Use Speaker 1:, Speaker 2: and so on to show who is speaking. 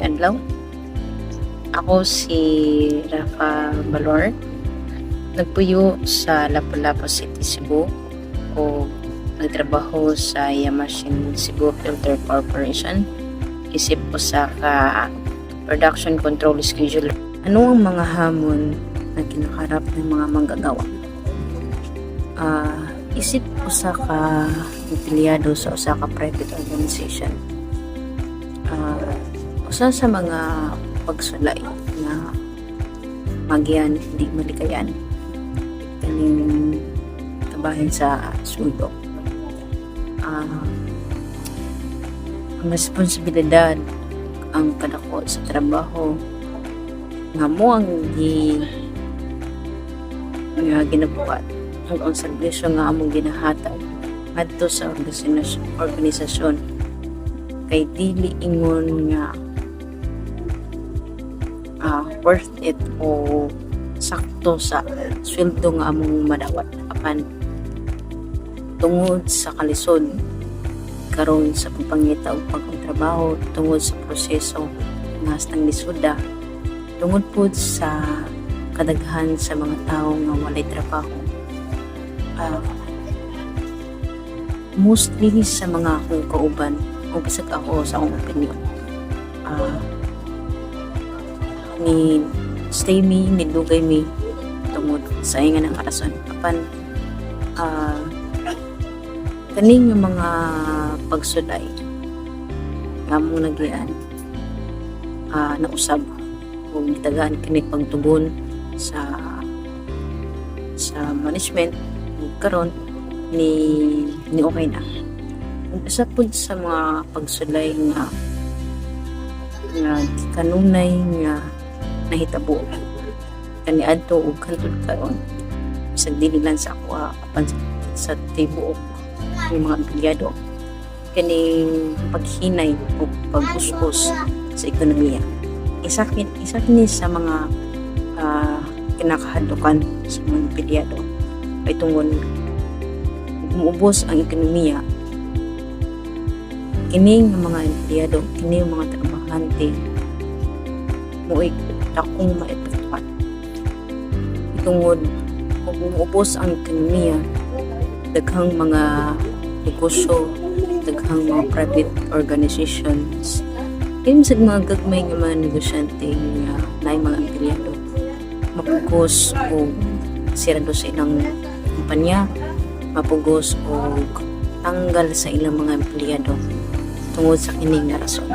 Speaker 1: adlaw. Ako si Rafa Balor. Nagpuyo sa Lapu-Lapu City, Cebu o nagtrabaho sa Yamashin Cebu Filter Corporation. Isip ko sa ka production control schedule. Ano ang mga hamon na kinakarap ng mga manggagawa? Ah, isip ko sa ka empleyado sa usa ka private organization. Ah, usa sa mga pagsulay na magyan hindi malikayan. Kaning tabahin sa sundo. Ah, ang responsibilidad ang kadako sa trabaho nga mo ang gi nga ginabuhat. Ang serbisyo nga among ginahatag ngadto sa organisasyon kay dili ingon nga ah, worth it o sakto sa sweldo nga among madawat apan tungod sa kalisod karon sa pagpangita ug pagkontrabaho tungod sa proseso nga hastang lisuda tungod po sa kadaghan sa mga tao nga walay trabaho Ah, mostly sa mga akong kauban o bisag ako sa akong opinion ah ni stay me ni dugay me tungod sa inga ng karason. Apan ah kaning yung mga pagsulay nga mo nagyan ah nausab o gitagaan kini pagtugon sa sa management karon ni ni okay na. Isa pud sa mga pagsulay nga nga kanunay nga nahitabo. Kani adto ug kantud karon sa dili lang sa ako ah, apan sa, tibuok ng mga empleyado. Kaning paghinay o pagbuskos sa ekonomiya. Isa kin isa kini sa mga ah, kinakahadukan sa mga empleyado. Ay tungod umuubos ang ekonomiya. Kini nga mga empleyado kini nga mga trabahante mo'y dakong maepektuhan tungod kung umuubos ang ekonomiya daghang mga negosyo daghang mga private organizations. Kini sa mga gagmay nga mga negosyante nga naay mga empleyado. Mapugos o sirado sa ilang kumpanya. Mapugos o tanggal sa ilang mga empleyado. Tungod sa kining nga rason